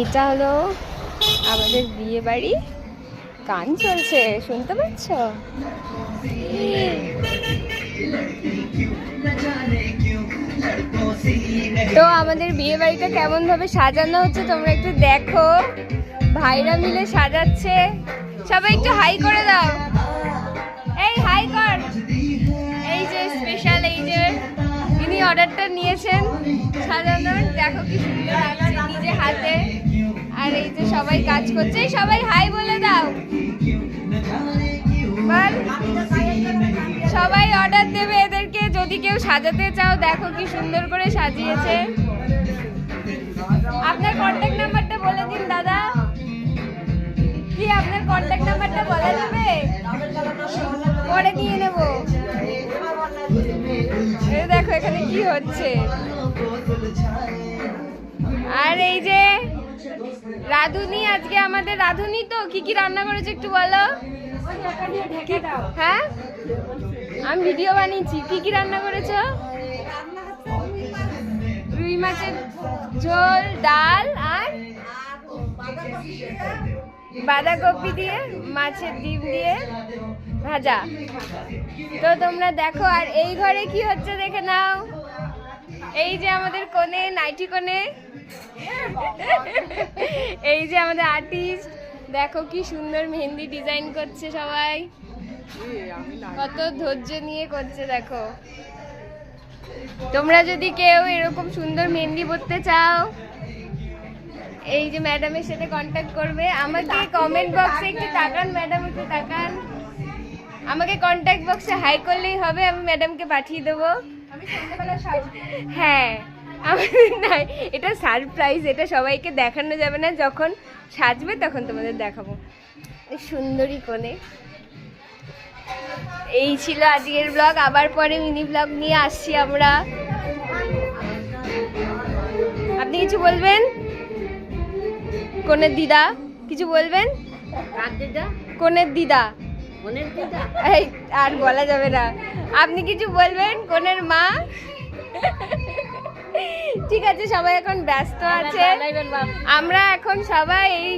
এটা হলো আমাদের বিয়ে বাড়ি। গান চলছে, শুনতে পাচ্ছ? তো আমাদের বিয়ে বাড়িটা কেমন ভাবে সাজানো হচ্ছে তোমরা একটু দেখো। ভাইরা মিলে সাজাচ্ছে। সবাই একটু হাই করে দাও। নিয়েছেন সাজানোর দেখো কি সুন্দর লাগছে নিজে হাতে। আর এই যে সবাই কাজ করছে সবাই হাই বলে দাও। সবাই অর্ডার দেবে এদেরকে, যদি কেউ সাজাতে চাও, দেখো কি সুন্দর করে সাজিয়েছে। আপনার কন্ট্যাক্ট নাম্বারটা বলে দিন, দাদা। কি আপনার কন্ট্যাক্ট নাম্বারটা বলা যাবে পরে দিয়ে এই দেখো এখানে কি হচ্ছে? আর এই যে রাধুনি, আজকে আমাদের রাধুনি তো? কি কি রান্না করেছে একটু বলো? হ্যাঁ? আমি ভিডিও বানিয়েছি। কি কি রান্না করেছ? রুই মাছের ঝোল, ডাল আর বাঁধাকপি দিয়ে, মাছের ডিম দিয়ে ভাজা। তো তোমরা দেখো, আর এই ঘরে কি হচ্ছে দেখে নাও। এই যে আমাদের কোণে নাইটি কোণে এই যে আমাদের আর্টিস্ট দেখো কি সুন্দর মেহেন্দি ডিজাইন করছে সবাই। কত ধৈর্য নিয়ে করছে, দেখো। তোমরা যদি কেউ এরকম সুন্দর মেহেন্দি পরতে চাও এই যে ম্যাডামের সাথে কন্ট্যাক্ট করবে, আমাকে কমেন্ট বক্সে একটু তাকান ম্যাডাম একটু তাকান। আমাকে কন্ট্যাক্ট বক্সে হাই করলেই হবে, আমি ম্যাডামকে পাঠিয়ে দেবো। হ্যাঁ নাই, এটা সারপ্রাইজ এটা সবাইকে দেখানো যাবে না, যখন সাজবে তখন তোমাদের দেখাবো। সুন্দরী কোণে। এই ছিল আজকের ব্লগ আবার পরে মিনি ব্লগ নিয়ে আসছি আমরা। আপনি কিছু বলবেন? কোনের দিদা কিছু বলবেন? কোনের দিদা। এই আর বলা যাবে না। আপনি কিছু বলবেন? কোনের মা? ঠিক আছে সবাই এখন ব্যস্ত আছে। আমরা এখন সবাই এই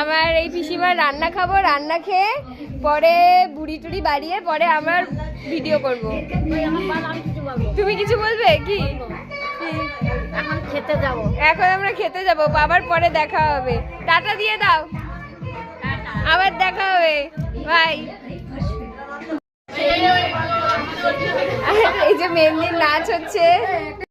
আমার এই পিসিমার রান্না খাব রান্না খেয়ে পরে বুড়ি টুড়ি বাড়িয়ে পরে আমার ভিডিও করব তুমি কিছু বলবে? কি? কি? এখন খেতে যাব। এখন আমরা খেতে যাব, বাবার পরে দেখা হবে। টাটা দিয়ে দাও। আবার দেখা হবে। বাই। এই যে মেহেন্দির নাচ হচ্ছে।